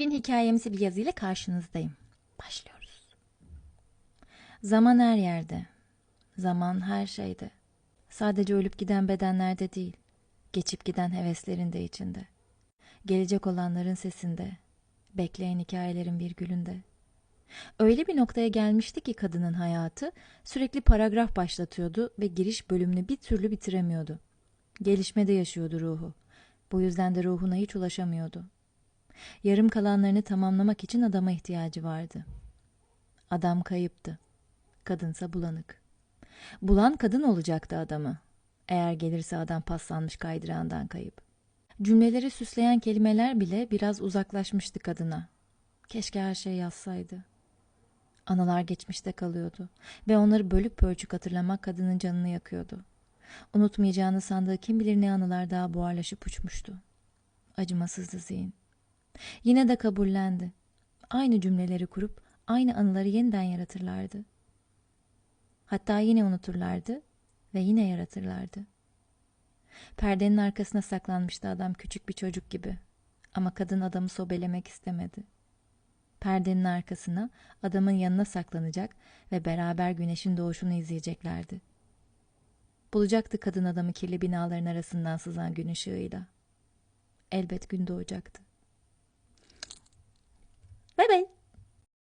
Bugün hikayemizi bir yazıyla karşınızdayım. Başlıyoruz. Zaman her yerde. Zaman her şeyde. Sadece ölüp giden bedenlerde değil, geçip giden heveslerin de içinde. Gelecek olanların sesinde, bekleyen hikayelerin virgülünde. Öyle bir noktaya gelmişti ki kadının hayatı sürekli paragraf başlatıyordu ve giriş bölümünü bir türlü bitiremiyordu. Gelişmede yaşıyordu ruhu. Bu yüzden de ruhuna hiç ulaşamıyordu. Yarım kalanlarını tamamlamak için adama ihtiyacı vardı. Adam kayıptı. Kadınsa bulanık. Bulan kadın olacaktı adamı. Eğer gelirse adam paslanmış kaydırağından kayıp. Cümleleri süsleyen kelimeler bile biraz uzaklaşmıştı kadına. Keşke her şey yazsaydı. Anılar geçmişte kalıyordu ve onları bölüp pörçük hatırlamak kadının canını yakıyordu. Unutmayacağını sandığı kim bilir ne anılar daha buharlaşıp uçmuştu. Acımasızdı zihin. Yine de kabullendi. Aynı cümleleri kurup aynı anıları yeniden yaratırlardı. Hatta yine unuturlardı ve yine yaratırlardı. Perdenin arkasına saklanmıştı adam küçük bir çocuk gibi. Ama kadın adamı sobelemek istemedi. Perdenin arkasına adamın yanına saklanacak ve beraber güneşin doğuşunu izleyeceklerdi. Bulacaktı kadın adamı kirli binaların arasından sızan gün ışığıyla. Elbet gün doğacaktı.